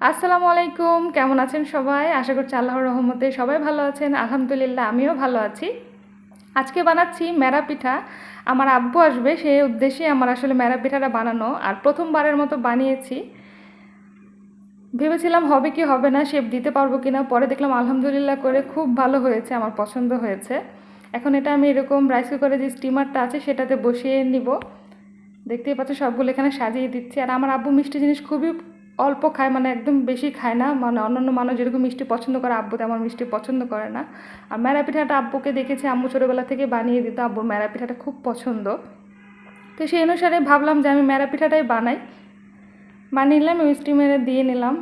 আসসালামু আলাইকুম, কেমন আছেন সবাই? আশা করছি আল্লাহর রহমতে সবাই ভালো আছেন। আলহামদুলিল্লাহ, আমিও ভালো আছি। আজকে বানাচ্ছি মেরা পিঠা। আমার আব্বু আসবে সেই উদ্দেশ্যে আমার আসলে মেরা পিঠাটা বানানো। আর প্রথমবারের মতো বানিয়েছি। ভেবেছিলাম হবে কি হবে না, শেপ দিতে পারব কি না পরে দেখলাম আলহামদুলিল্লাহ করে খুব ভালো হয়েছে, আমার পছন্দ হয়েছে। এখন এটা আমি এরকম রাইস কুকারে যে স্টিমারটা আছে, সেটাতে বসিয়ে নিব। দেখতেই পাচ্ছ সবগুলো এখানে সাজিয়ে দিচ্ছি। আর আমার আব্বু মিষ্টি জিনিস খুবই অল্প খায় মানে একদম বেশি খায় না। মানে অন্যান্য মানুষ যেরকম মিষ্টি পছন্দ করে, আব্বু তেমন মিষ্টি পছন্দ করে না। আর ম্যারা পিঠাটা আব্বুকে দেখেছি, আম্মু ছোটোবেলা থেকে বানিয়ে দিত। আব্বুর ম্যারা পিঠাটা খুব পছন্দ। তো সেই অনুসারে ভাবলাম যে আমি ম্যারা পিঠাটাই বানাই। বানিয়ে নিলাম স্টিমেরে দিয়ে নিলাম।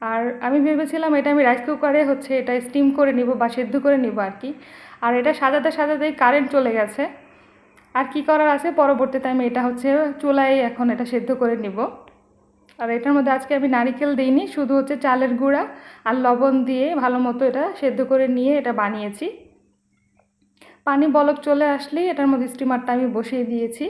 আর আমি ভেবেছিলাম এটা আমি রাইস কুকারে হচ্ছে, এটা স্টিম করে নিব বা সেদ্ধ করে নিব আর কি। আর এটা সাজাতে সাজাতেই কারেন্ট চলে গেছে। আর কি করার আছে? পরবর্তীতে আমি এটা হচ্ছে চুলায় এখন এটা সেদ্ধ করে নিব। আর এটার মধ্যে আজকে আমি নারিকেল দিইনি, শুধু হচ্ছে চালের গুঁড়া আর লবণ দিয়ে ভালো মতো এটা সেদ্ধ করে নিয়ে এটা বানিয়েছি। পানি বলক চলে আসলেই এটার মধ্যে স্টিমারটা আমি বসিয়ে দিয়েছি।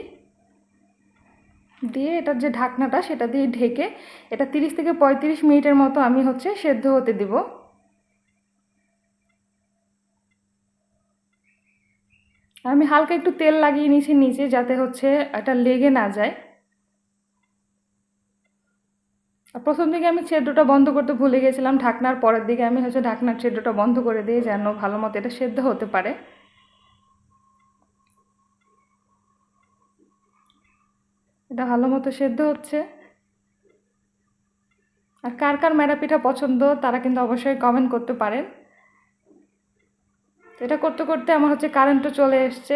দিয়ে এটার যে ঢাকনাটা সেটা দিয়ে ঢেকে এটা তিরিশ থেকে পঁয়ত্রিশ মিনিটের মতো আমি হচ্ছে সেদ্ধ হতে দিব। আমি হালকা একটু তেল লাগিয়ে নিয়েছি নিচে যাতে হচ্ছে এটা লেগে না যায়। প্রথম দিকে আমি সেদ্ধটা বন্ধ করতে ভুলে গেছিলাম, ঢাকনার পরের দিকে আমি হচ্ছে ঢাকনার সেদ্ধটা বন্ধ করে দিই যেন ভালো মতো এটা সেদ্ধ হতে পারে। এটা ভালো মতো সেদ্ধ হচ্ছে। আর কার কার ম্যারা পিঠা পছন্দ তারা কিন্তু অবশ্যই কমেন্ট করতে পারেন। এটা করতে করতে আমার হচ্ছে কারেন্টও চলে এসছে।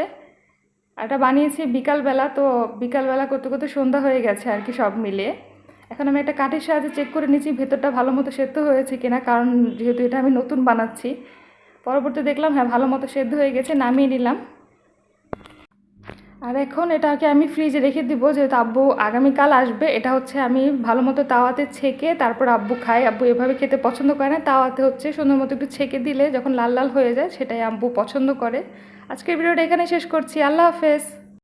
আর এটা বানিয়েছি বিকালবেলা, তো বিকালবেলা করতে করতে সন্ধ্যা হয়ে গেছে আর কি সব মিলিয়ে। এখন আমি একটা কাঠের সাহায্যে চেক করে নিচ্ছি ভেতরটা ভালো মতো সেদ্ধ হয়েছে কিনা, কারণ যেহেতু এটা আমি নতুন বানাচ্ছি। পরবর্তী দেখলাম হ্যাঁ ভালো মতো সেদ্ধ হয়ে গেছে, নামিয়ে নিলাম। আর এখন এটাকে আমি ফ্রিজে রেখে দিব, যেহেতু আব্বু আগামীকাল আসবে, এটা হচ্ছে আমি ভালো মতো তাওয়াতে ছেঁকে তারপর আব্বু খাই আব্বু এভাবে খেতে পছন্দ করে না, তাওয়াতে হচ্ছে সুন্দর মতো একটু ছেঁকে দিলে যখন লাল লাল হয়ে যায়, সেটাই আব্বু পছন্দ করে। আজকের ভিডিওটা এখানে শেষ করছি, আল্লাহ হাফেজ।